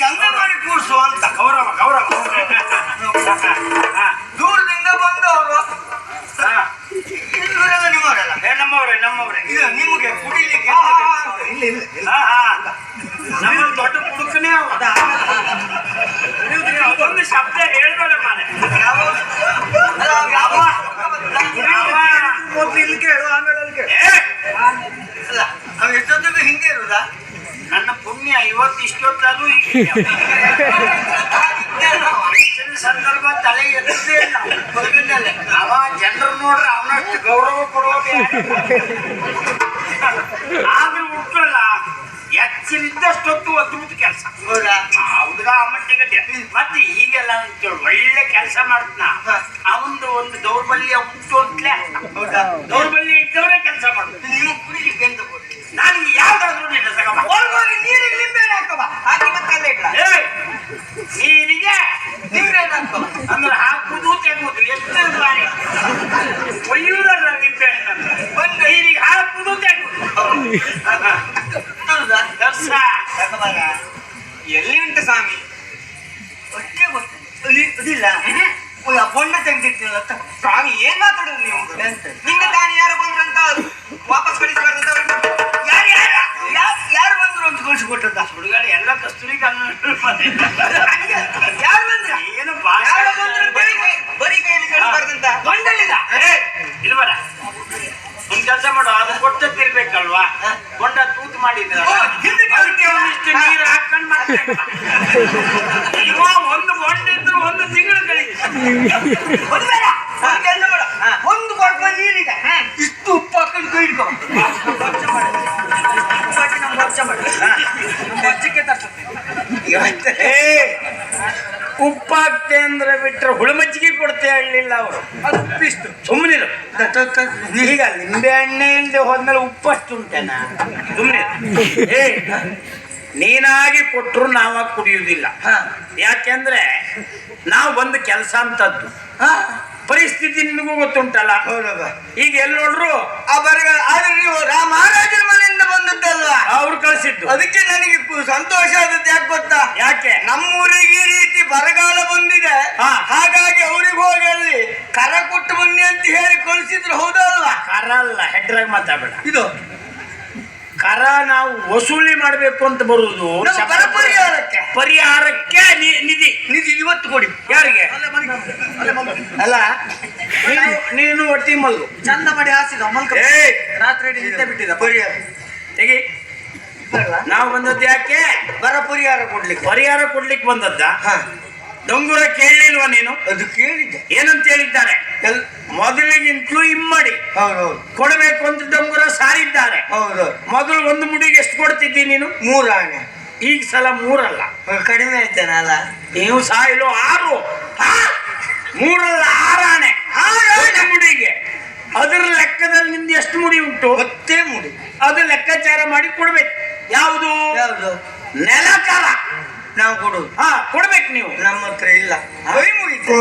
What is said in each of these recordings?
ಚಂದ ಮಾಡಿ ಕೂರಿಸು ಅಂತ. ಗೌರವ ಗೌರವ. ದೂರದಿಂದ ಬಂದವರು. ನಿಮ್ಮವರಲ್ಲ. ನಮ್ಮವ್ರೆ ನಮ್ಮವ್ರೆ. ಇದು ನಿಮಗೆ ಕುಡಿಲಿಕ್ಕೆ ಇಲ್ಲ ಇಲ್ಲ ಇಲ್ಲ. ನಮ್ಮ ದೊಡ್ಡ ಕುಡುಕನೇ ಅದೊಂದು ಶಬ್ದ ಹೇಳ್ಬೇಡ ಮಾನೆ ಮೊದ್ಲು ಕೇಳು ಆಮೇಲೆ ಅಲ್ಲಿ ಕೇಳು. ಅಲ್ಲ ಹಿಂಗೆ ಇರುದಾ? ವಯಸ್ಸಿನ ಸಂದರ್ಭ ತಲೆ ಎತ್ತದೇ ಇಲ್ಲ. ಬದುಕಿನಲ್ಲಿ ಅವ ಜನರು ನೋಡ್ರೆ ಅವನಷ್ಟು ಗೌರವ ಕೊಡೋದು ಆದ್ರೂ ಉಟ್ಕೊಳ್ಳ ಎಚ್ಚರಿದ್ದಷ್ಟೊತ್ತು ಅದ್ಭುತ ಕೆಲಸ. ಹೌದಾ? ಹುಡುಗ ಮಟ್ಟಿಗೆ ಮತ್ತೆ ಈಗೆಲ್ಲ ಅಂತೇಳಿ ಒಳ್ಳೆ ಕೆಲಸ ಮಾಡ್ತಾನ. ಅವಂದು ಒಂದು ದೌರ್ಬಲ್ಯ ಉಂಟು ಅಂತಲೇ ಹೌದಾ? ದೌರ್ಬಲ್ಯ ಇದ್ದವರೇ ಕೆಲಸ ಮಾಡುದು ಎಲ್ಲಿ ಉಂಟು ಸ್ವಾಮಿ? ಒಟ್ಟೆ ಗೊತ್ತಿಲ್ಲ. ಬೊಂಡ ತೆಗ್ದಿಟ್ಟಿಲ್ಲ ತಗೋ. ಸ್ವಾಮಿ ಏನ್ ಮಾತಾಡೋದು ನೀವು? ನಿಂಗೆ ತಾನು ಯಾರು ಬಂದ್ರು ಅಂತ ವಾಪಸ್ ಕಳಿಸ್ಬಾರ್ದು ಯಾರು ಯಾರು? ಬಂದ್ರು ಅಂತ ಕಳಿಸ್ಕೊಟ್ಟದ್ದ? ಹುಡುಗರು ಎಲ್ಲ ಕಸ್ತೂರಿ ಯಾರು ಬಂದ್ರ? ಏನು ಬರಿ ಕೈಯಲ್ಲಿ ಕಳಿಸ್ಬಾರ್ದಂತ ಬಂಡಲಿದ ಇಲ್ವರ ಒಂದ್ ಕೆಲಸ ಮಾಡು ಅದು ಕೊಟ್ಟದ್ದಿರ್ಬೇಕಲ್ವಾ ಕೊಂಡ ತೂತು ಅದಕ್ಕೆ ಒಂದಿಷ್ಟು ನೀರು ಹಾಕೊಂಡು ಮತ್ತೆ ಇವ ಒಂದು ಹೊಂಡಿದ್ರು ಒಂದು ತಿಂಗಳು ಕಳೀತು ಅಂದ್ರೆ ಬಿಟ್ರೆ ಹುಳುಮಜ್ಜಿಗೆ ಕೊಡ್ತೇ ಹೇಳಲಿಲ್ಲ ಅವರು. ಅದು ಉಪ್ಪಿಷ್ಟು. ಸುಮ್ಮನಿರು ಈಗ ನಿಂಬೆ ಹಣ್ಣೆ ಇಲ್ಲದೆ ಹೋದ್ಮೇಲೆ ಉಪ್ಪಷ್ಟು ಉಂಟೇನ? ಸುಮ್ಮನೆ ಏ ನೀನಾಗಿ ಕೊಟ್ಟರು ನಾವಾಗ ಕುಡಿಯುವುದಿಲ್ಲ. ಯಾಕೆಂದ್ರೆ ನಾವು ಒಂದು ಕೆಲಸ ಅಂತದ್ದು. ಪರಿಸ್ಥಿತಿ ನಿನಗೂ ಗೊತ್ತುಂಟಲ್ಲ. ಈಗ ಎಲ್ಲಿ ನೋಡ್ರು? ಆ ಬರಗ ಆದ್ರೆ ನೀವು ರಾಮಹಾರಾಜ ಮನೆಯಿಂದ ಬಂದದ್ದಲ್ವಾ? ಅವ್ರು ಕಳಿಸಿದ್ದು. ಅದಕ್ಕೆ ನನಗೆ ಸಂತೋಷ ಆದದ್ದು ಯಾಕೆ ಗೊತ್ತಾ? ಯಾಕೆ? ನಮ್ಮೂರಿಗೆ ಈ ರೀತಿ ಬರಗಾಲ ಬಂದಿದೆ ಹಾ. ಹಾಗಾಗಿ ಅವ್ರಿಗೆ ಹೋಗಿ ಅಲ್ಲಿ ಕರ ಕೊಟ್ಟು ಬನ್ನಿ ಅಂತ ಹೇಳಿ ಕಳಿಸಿದ್ರು ಹೌದಾ ಅಲ್ವಾ ಕರ ಹೆಡ್ರಾಗ ಮಾತಾಡಬೇಡ. ಇದು ಕರ ನಾವು ವಸೂಲಿ ಮಾಡಬೇಕು ಅಂತ ಬರುವುದು ನಮ್ಮ ಬರ ಪರಿಹಾರಕ್ಕೆ ಪರಿಹಾರಕ್ಕೆ ನಿ- ನಿಧಿ. ನಿಧಿ ಇವತ್ತು ಕೊಡಿ. ಯಾರಿಗೆ? ಅಲ್ಲ ನೀನು ನೀನು ಒಟ್ಟಿ ಮಲ್ಲು ಚಂದ ಮಾಡಿ ಹಾಸಿದ ಮಲ್ಕ ಏ ರಾತ್ರಿ ನಿದ್ದೆ ಬಿಟ್ಟಿದ. ಪರಿಹಾರ. ತೆಗಿ. ನಾವು ಬಂದದ್ದು ಯಾಕೆ? ಬರ ಪರಿಹಾರ ಕೊಡ್ಲಿಕ್ಕೆ. ಪರಿಹಾರ ಕೊಡ್ಲಿಕ್ಕೆ ಬಂದದ್ದ? ಹಾ. ಡೊಂಗುರ ಕೇಳಲಿಲ್ವಾ ನೀನು? ಅದು ಕೇಳಿದ್ದೆ. ಏನಂತ ಹೇಳಿದ್ದಾರೆ? ಮೊದಲಿಗಿಂತಲೂ ಇಮ್ಮಡಿ. ಹೌದೌದು. ಕೊಡಬೇಕು ಅಂತ ಡೊಂಗುರ ಸಾರಿದ್ದಾರೆ. ಹೌದು ಮೊದಲು ಒಂದು ಮುಡಿಗೆ ಎಷ್ಟು ಕೊಡ್ತಿದ್ದಿ ನೀನು? ಮೂರು ಆಣೆ ಈಗ ಸಲ ಮೂರಲ್ಲ. ಕಡಿಮೆ ಆಯ್ತೇನಲ್ಲ? ನೀವು ಸಾಯಿಲು ಆರು. ಹಾ? ಮೂರಲ್ಲ ಆರಾಣೆ. ಆರಾಣೆ. ಮುಡಿಗೆ. ಅದರ ಲೆಕ್ಕದಲ್ಲಿ ನಿಮ್ದು ಎಷ್ಟು ಮುಡಿ ಉಂಟು? ಹತ್ತೇ ಮುಡಿ. ಅದು ಲೆಕ್ಕಾಚಾರ ಮಾಡಿ ಕೊಡ್ಬೇಕು. ಯಾವುದು? ಯಾವುದು? ನೆಲಕರ ನಾವು ಕೊಡುದು ಹಾ ಕೊಡ್ಬೇಕು ನೀವು. ನಮ್ಮ ಹತ್ರ ಇಲ್ಲ. ಕೈ ಮುಗಿತು.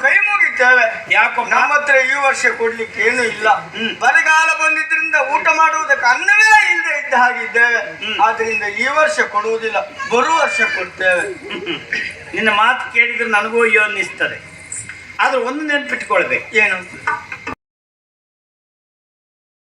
ಕರುಣೆ ಮುಗಿತೇವೆ ಯಾಕೋ ನಮ್ಮ ಹತ್ರ ಈ ವರ್ಷ ಕೊಡ್ಲಿಕ್ಕೆ ಏನು ಇಲ್ಲ. ಹ್ಮ್. ಬರಗಾಲ ಬಂದಿದ್ರಿಂದ ಊಟ ಮಾಡುವುದಕ್ಕೆ ಅನ್ನವೇ ಇಲ್ಲದೆ ಇದ್ದ ಹಾಗಿದ್ದೇವೆ ಆದ್ರಿಂದ ಈ ವರ್ಷ ಕೊಡುವುದಿಲ್ಲ. ಬರುವ ವರ್ಷ ಕೊಡ್ತೇವೆ. ನಿನ್ನ ಮಾತು ಕೇಳಿದ್ರೆ ನನಗೂ ಅಯ್ಯೋ ಅನ್ನಿಸ್ತದೆ. ಆದ್ರೆ ಒಂದು ನೆನ್ಪಿಟ್ಕೊಳ್ಬೇಕು. ಏನು?